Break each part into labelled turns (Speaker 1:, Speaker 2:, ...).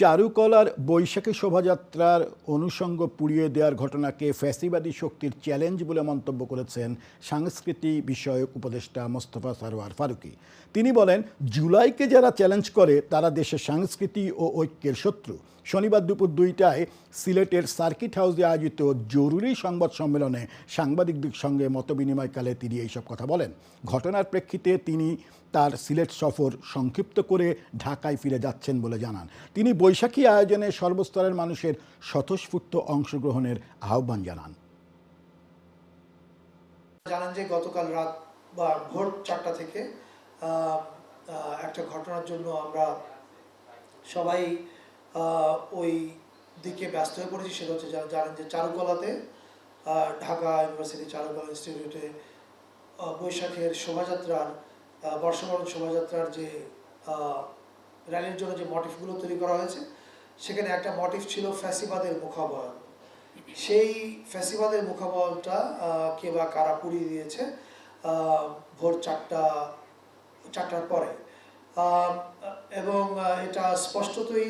Speaker 1: চারুকলার বৈশাখী শোভাযাত্রার অনুষঙ্গ পুড়িয়ে দেওয়ার ঘটনাকে ফ্যাসিবাদী শক্তির চ্যালেঞ্জ বলে মন্তব্য করেছেন সংস্কৃতি বিষয়ক উপদেষ্টা মোস্তফা সারোয়ার ফারুকী। তিনি বলেন, জুলাইকে যারা চ্যালেঞ্জ করে, তারা দেশের সংস্কৃতি ও ঐক্যের শত্রু। শনিবার দুপুর দুইটায় সিলেটের সার্কিট হাউসে আয়োজিত জরুরি সংবাদ সম্মেলনে সাংবাদিকদের সঙ্গে মতবিনিময়কালে তিনি এইসব কথা বলেন। ঘটনার প্রেক্ষিতে তিনি তার সিলেট সফর সংক্ষিপ্ত করে ঢাকায় ফিরে যাচ্ছেন বলে জানান। তিনি বৈশাখী আয়োজনে সর্বস্তরের মানুষের স্বতঃস্ফূর্ত অংশগ্রহণের আহ্বান জানান।
Speaker 2: জানান যে গতকাল রাত বা ভোর চারটা থেকে একটা ঘটনার জন্য আমরা সবাই ওই দিকে ব্যস্ত হয়ে পড়েছি। সেটা হচ্ছে জা- জানেন যে চারুকলাতে ঢাকা ইউনিভার্সিটি চারুকলা ইনস্টিটিউটে বৈশাখের শোভাযাত্রার বর্ষবরণ শোভাযাত্রার যে র্যালির জন্য যে মটিফগুলো তৈরি করা হয়েছে সেখানে একটা মটিফ ছিল ফ্যাসিবাদের মুখাবয়ন সেই ফ্যাসিবাদের মুখাবয়টা আহ, কে বা কারা পুড়িয়ে দিয়েছে ভোর চারটা চারটার পরে। এবং এটা স্পষ্টতই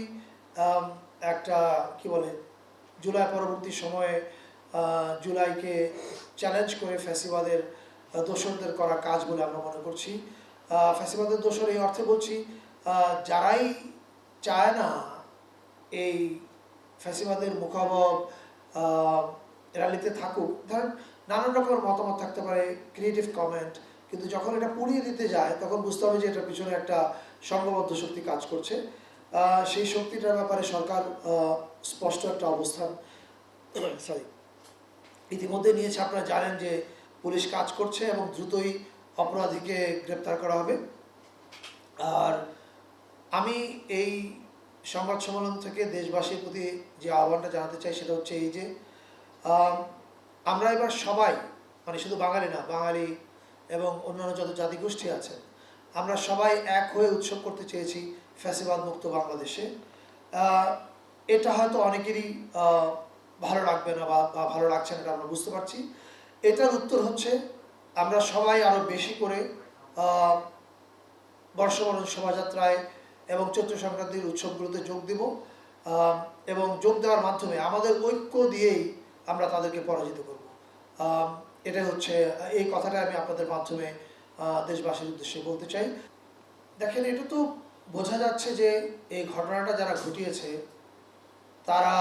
Speaker 2: একটা কি বলে জুলাই পরবর্তী সময়ে জুলাইকে চ্যালেঞ্জ করে ফ্যাসিবাদের আহ, দোসরদের করা কাজ বলে আমরা মনে করছি। ফ্যাসিবাদের দোসর এই অর্থে বলছি যারাই চায় না এই ফ্যাসিবাদের মুখাবব র্যালিতে থাকুক ধরেন নানান রকমের মতামত থাকতে পারে ক্রিয়েটিভ কমেন্ট কিন্তু যখন এটা পুড়িয়ে দিতে যায় তখন বুঝতে হবে যে এটার পিছনে একটা সংঘবদ্ধ শক্তি কাজ করছে। সেই শক্তিটার ব্যাপারে সরকার স্পষ্ট একটা অবস্থান সরি ইতিমধ্যে নিয়েছে। আপনারা জানেন যে পুলিশ কাজ করছে এবং দ্রুতই অপরাধীকে গ্রেপ্তার করা হবে। আর আমি এই সংবাদ সম্মেলন থেকে দেশবাসীর প্রতি যে আহ্বানটা জানাতে চাই সেটা হচ্ছে এই যে আমরা এবার সবাই মানে শুধু বাঙালি না, বাঙালি এবং অন্যান্য যত জাতিগোষ্ঠী আছেন আমরা সবাই এক হয়ে উৎসব করতে চেয়েছি ফ্যাসিবাদ মুক্ত বাংলাদেশে। এটা হয়তো অনেকেরই ভালো লাগবে না বা ভালো লাগছে না এটা আমরা বুঝতে পারছি। এটার উত্তর হচ্ছে, আমরা সবাই আরও বেশি করে বর্ষবরণ শোভাযাত্রায় এবং চৈত্র সংক্রান্তির উৎসবগুলোতে যোগ দিব এবং যোগ দেওয়ার মাধ্যমে আমাদের ঐক্য দিয়েই আমরা তাদেরকে পরাজিত করব। এটা হচ্ছে, এই কথাটা আমি আপনাদের মাধ্যমে দেশবাসীর উদ্দেশ্যে বলতে চাই। দেখেন, এটা তো বোঝা যাচ্ছে যে এই ঘটনাটা যারা ঘটিয়েছে, তারা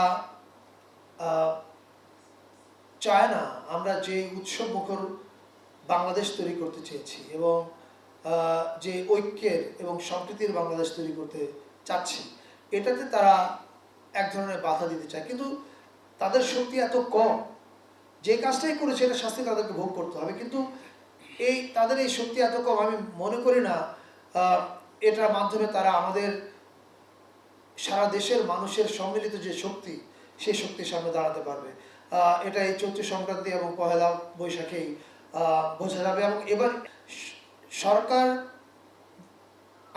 Speaker 2: চায় না আমরা যে উৎসব মুখর বাংলাদেশ তৈরি করতে চেয়েছি এবং যে ঐক্যের এবং সম্প্রীতির বাংলাদেশ তৈরি করতে চাচ্ছি, এটাতে তারা এক ধরনের বাধা দিতে চায়। কিন্তু তাদের শক্তি এত কম, যে কাজটাই করেছে এটা শাস্তি তাদেরকে ভোগ করতে হবে। কিন্তু এই, তাদের এই শক্তি এত কম, আমি মনে করি না এটার মাধ্যমে তারা আমাদের সারা দেশের মানুষের সম্মিলিত যে শক্তি, সেই শক্তির সামনে দাঁড়াতে পারবে। এটা এই চৈত্র সংক্রান্তি এবং পহেলা বৈশাখেই বোঝা যাবে। এবং এবার সরকার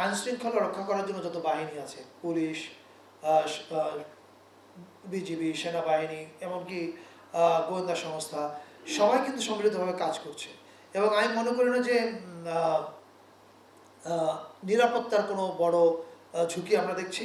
Speaker 2: আইনশৃঙ্খলা রক্ষা করার জন্য যত বাহিনী আছে, পুলিশ বিজিবি, সেনাবাহিনী, এমনকি গোয়েন্দা সংস্থা, সবাই কিন্তু সম্মিলিতভাবে কাজ করছে। এবং আমি মনে করি না যে নিরাপত্তার কোনো বড় ঝুঁকি আমরা দেখছি।